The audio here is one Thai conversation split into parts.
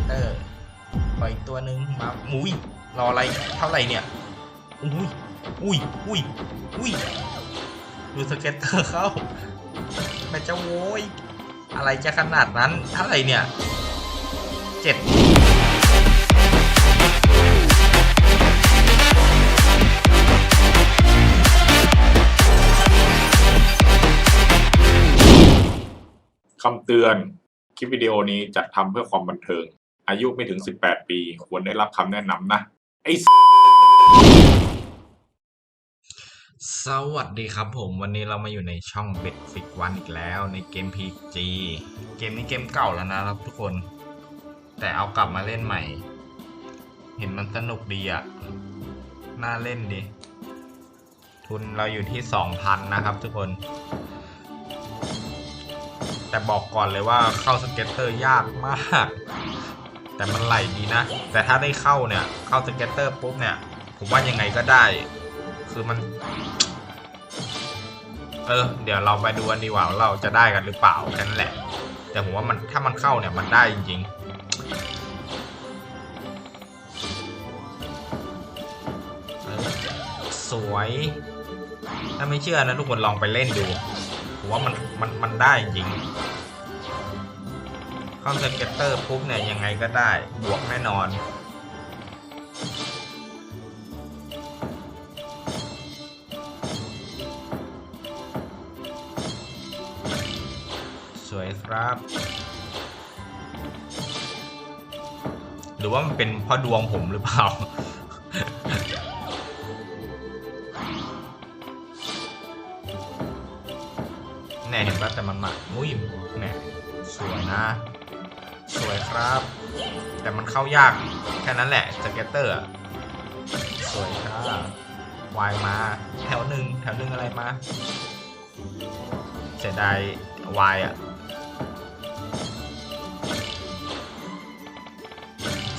ตเตอร์ปล่อยตัวหนึ่งมาอุ้ยรออะไรเท่าไหร่เนี่ยอุ้ยอุ้ยอุ้ยอุ้ยดูสเก็ตเตอร์เข้าแม่เจ้าโว้ยอะไรจะขนาดนั้นเท่าไหร่เนี่ยเจ็ดคำเตือน คลิปวิดีโอนี้จัดทำเพื่อความบันเทิง อายุไม่ถึง 18 ปี ควรได้รับคำแนะนำนะ ไอ้ สวัสดีครับผม วันนี้เรามาอยู่ในช่องเบ็ดฟิกวันอีกแล้ว ในเกม PG เกมนี้เกมเก่าแล้วนะครับทุกคน แต่เอากลับมาเล่นใหม่ เห็นมันสนุกดีอะน่าเล่นดี ทุนเราอยู่ที่ 2,000 นะครับทุกคนแต่บอกก่อนเลยว่าเข้าสเก็ตเตอร์ยากมาก แต่มันไหลดีนะ แต่ถ้าได้เข้าเนี่ย เข้าสเก็ตเตอร์ปุ๊บเนี่ย ผมว่ายังไงก็ได้ คือมัน เออ เดี๋ยวเราไปดูกันดีกว่าเราจะได้กันหรือเปล่าแค่นั้นแหละ แต่ผมว่ามันถ้ามันเข้าเนี่ยมันได้จริงสวย ถ้าไม่เชื่อนะทุกคนลองไปเล่นดู ผมว่ามันมันมันได้จริง ข้าสเก็ตเตอร์ปุ๊บเนี่ยยังไงก็ได้ บวกแน่นอน สวยครับ หรือว่ามันเป็นเพราะดวงผมหรือเปล่าแน่เห็นปะแต่มันมาอุ้ยแน่สวยนะ สวยครับ แต่มันเข้ายากแค่นั้นแหละสเก็ตเตอร์สวยครับวายมา แถวหนึ่งแถวหนึ่งอะไรมาเสียดายวายอะ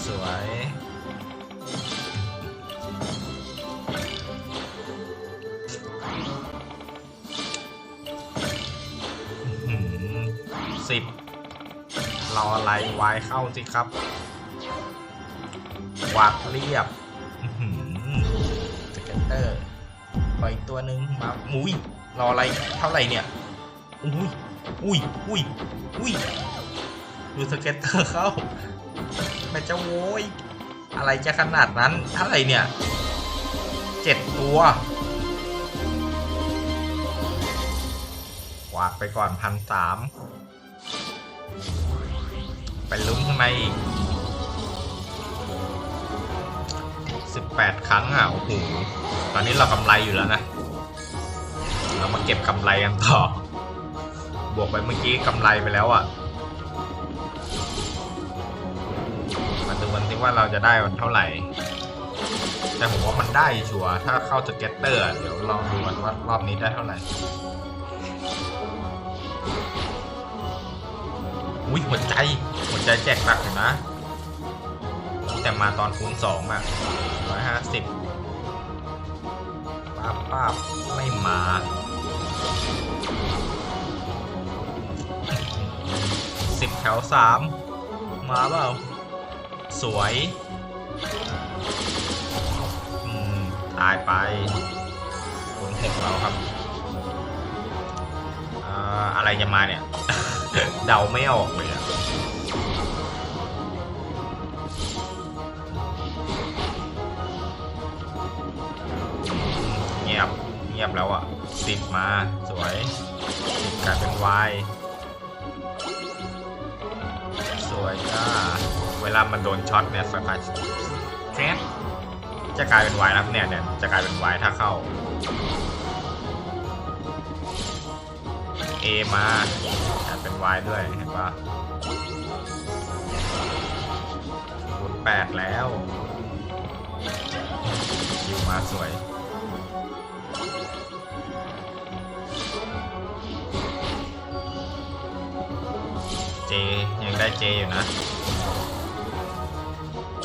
สวยสิบ รออะไรวายเข้าสิครับวาดเรียบสเก็ตเตอร์ปล่อยตัวหนึ่งมาอุ้ยรออะไรเท่าไหร่เนี่ยอุ้ยอุ้ยอุ้ยอุ้ยดูสเก็ตเตอร์เข้าแม่เจ้าโว้ยอะไรจะขนาดนั้นเท่าไหร่เนี่ยเจ็ดตัววาดไปก่อนพันสาม ไปลุ้นข้างในอีกสิบแปดครั้งอะโอ้โหตอนนี้เรากำไรอยู่แล้วนะ เรามาเก็บกำไรกันต่อ บวกไปเมื่อกี้กำไรไปแล้วอะ มาดูกันที่ว่าเราจะได้วันเท่าไหร่ แต่ผมว่ามันได้ชัวร์ถ้าเข้าสเก็ตเตอร์ เดี๋ยวลองดูกันว่ารอบนี้ได้เท่าไหร่ อุ้ยหัวใจหัวใจแจกหนักอยู่นะ แต่มาตอนคูณสองอะร้อยห้าสิบป้าบป้าบไม่มาสิบแถวสามมาเปล่า สวยตายไปคุณหกเราครับอ่าอะไรจะมาเนี่ย เดาไม่ออกเลยอะเงียบเงียบแล้วอะสิบมาสวยสิบกลายเป็นวายสวยจ้าเวลามันโดนช็อตเนี่ยสกายแคสจะกลายเป็นวายนะเนี่ยเนี่ยจะกลายเป็นวายถ้าเข้า A มาอ่เป็น Y ด้วยเห็นปะคูณแปดแล้วคิวมาสวยเจยังได้เจอยู่นะ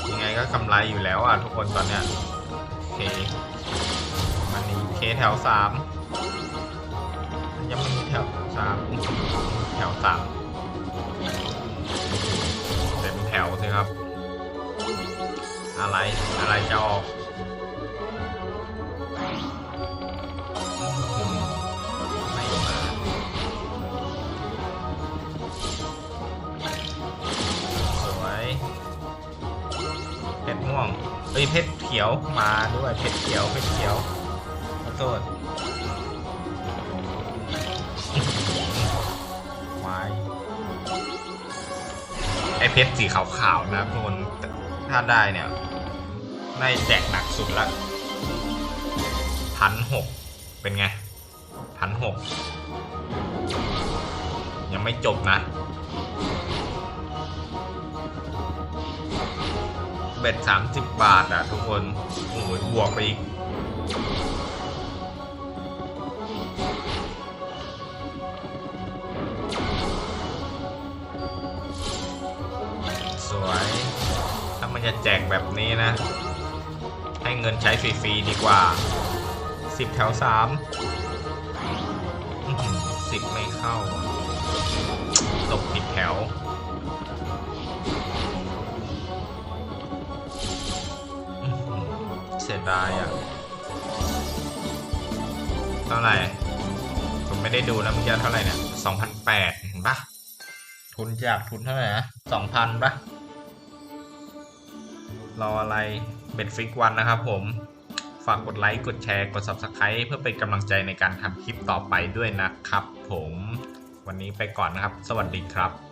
ยังไงก็กำไรอยู่แล้วอะทุกคนตอนเนี้ยเคมันนี้เคแถวสามยังไม่มีแถว สามแถวสามเต็มแถวสิครับ อะไรอะไรจะออกไม่มาสวยเพชรม่วงเอ้ยเพชรเขียวมาด้วยเพชรเขียวเพชรเขียวขอโทษ เพชรสีขาวๆนะทุกคนถ้าได้เนี่ย ได้แจกหนักสุดละพันหกเป็นไงพันหกยังไม่จบนะ เบ็ดสามสิบบาทอะทุกคนโอ้ยบวกไปอีก จะแจกแบบนี้นะ ให้เงินใช้ฟรีๆดีกว่าสิบแถวสามสิบไม่เข้า ตกผิดแถวเสียดายอะ เท่าไหร่ ผมไม่ได้ดูนะเมื่อกี้เท่าไหร่เนี่ยสองพันแปดเห็นปะทุนจากทุนเท่าไหร่นะสองพันปะ รออะไรเบ็ดฟิกวันนะครับผม ฝากกดไลค์ กดแชร์ กด Subscribe เพื่อเป็นกำลังใจในการทำคลิปต่อไปด้วยนะครับผม วันนี้ไปก่อนนะครับ สวัสดีครับ